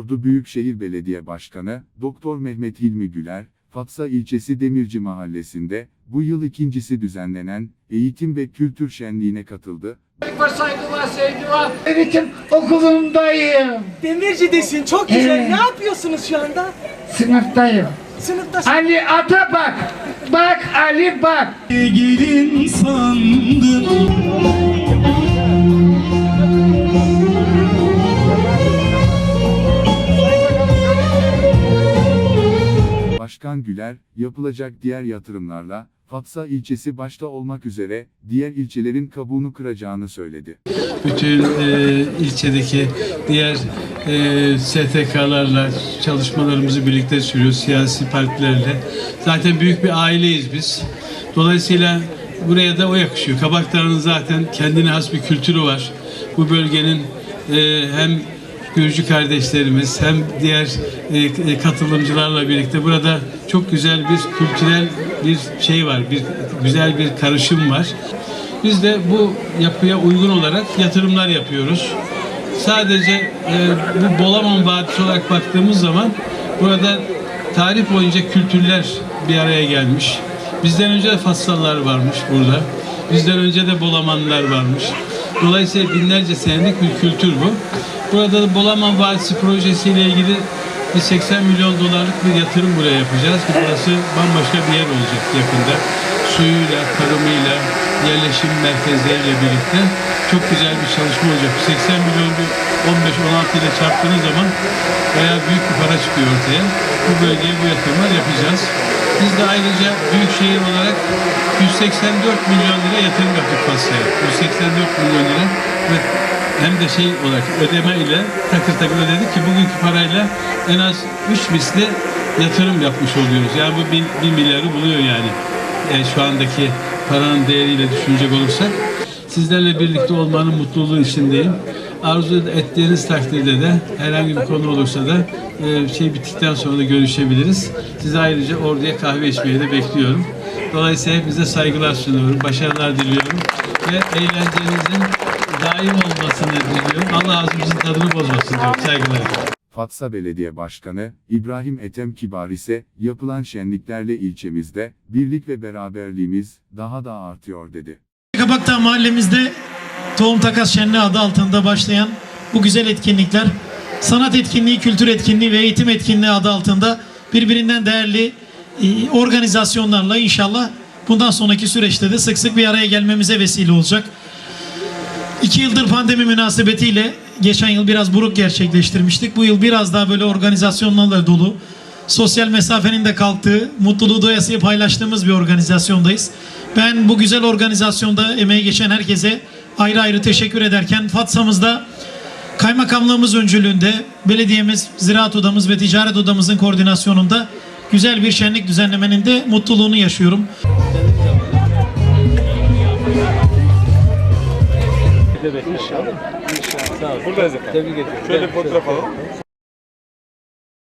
Ordu Büyükşehir Belediye Başkanı, Doktor Mehmet Hilmi Güler, Fatsa ilçesi Demirci Mahallesi'nde, bu yıl ikincisi düzenlenen, eğitim ve kültür şenliğine katıldı. Saygı var, sevgi var. Eğitim okulundayım. Demirci'desin çok güzel. Evet. Ne yapıyorsunuz şu anda? Sınıftayım. Sınıfta Ali ata bak. Bak Ali bak. gelin sandım Başkan Güler, yapılacak diğer yatırımlarla, Fatsa ilçesi başta olmak üzere, diğer ilçelerin kabuğunu kıracağını söyledi. bütün e, ilçedeki diğer e, STK'larla çalışmalarımızı birlikte sürüyoruz, siyasi partilerle. Zaten büyük bir aileyiz biz. Dolayısıyla buraya da o yakışıyor. Kabaklar'ın zaten kendine has bir kültürü var. Bu bölgenin e, hem Gürcü kardeşlerimiz hem diğer e, e, katılımcılarla birlikte burada çok güzel bir kültürel bir şey var, bir güzel bir karışım var. Biz de bu yapıya uygun olarak yatırımlar yapıyoruz. Sadece e, bu Bolaman Vadisi olarak baktığımız zaman burada tarih boyunca kültürler bir araya gelmiş. Bizden önce de Fassallar varmış burada. Bizden önce de Bolamanlar varmış. Dolayısıyla binlerce senelik bir kültür bu. Burada da Bolaman Vadisi projesiyle ilgili bir 80 milyon dolarlık bir yatırım buraya yapacağız. Burası bambaşka bir yer olacak yakında. Suyuyla, tarımıyla, yerleşim merkezleriyle birlikte çok güzel bir çalışma olacak. 80 milyon 15-16 ile çarptığınız zaman bayağı büyük bir para çıkıyor ortaya. Bu bölgeye bu yatırımlar yapacağız. Biz de ayrıca büyükşehir olarak 184 milyon lira yatırım yaptık Fasya'ya. 184 milyon lira ve hem de şey olarak ödeme ile takır takır ödedik ki bugünkü parayla en az 3 misli yatırım yapmış oluyoruz. Yani bu 1 milyarı buluyor yani. E, şu andaki paranın değeriyle düşünecek olursak. Sizlerle birlikte olmanın mutluluğu içindeyim. Arzu ettiğiniz takdirde de herhangi bir konu olursa da e, şey bittikten sonra da görüşebiliriz. Size ayrıca orduya kahve içmeye de bekliyorum. Dolayısıyla hepinize saygılar sunuyorum. Başarılar diliyorum. Ve eğlencenizin daim olmasını diliyorum. Allah ağzımızın tadını bozmasın diyorum. Saygılar. Fatsa Belediye Başkanı, İbrahim Ethem Kibar ise, yapılan şenliklerle ilçemizde, birlik ve beraberliğimiz, daha da artıyor dedi. Kabakdağ mahallemizde Tohum Takas Şenliği adı altında başlayan bu güzel etkinlikler sanat etkinliği, kültür etkinliği ve eğitim etkinliği adı altında birbirinden değerli e, organizasyonlarla inşallah bundan sonraki süreçte de sık sık bir araya gelmemize vesile olacak. İki yıldır pandemi münasebetiyle geçen yıl biraz buruk gerçekleştirmiştik. Bu yıl biraz daha böyle organizasyonlarla dolu. Sosyal mesafenin de kalktığı, mutluluğu doyasıya paylaştığımız bir organizasyondayız. Ben bu güzel organizasyonda emeği geçen herkese ayrı ayrı teşekkür ederken Fatsa'mızda kaymakamlığımız öncülüğünde belediyemiz, ziraat odamız ve ticaret odamızın koordinasyonunda güzel bir şenlik düzenlemenin de mutluluğunu yaşıyorum. Buradayız efendim. Tebrik ediyorum. Şöyle bir fotoğraf alalım.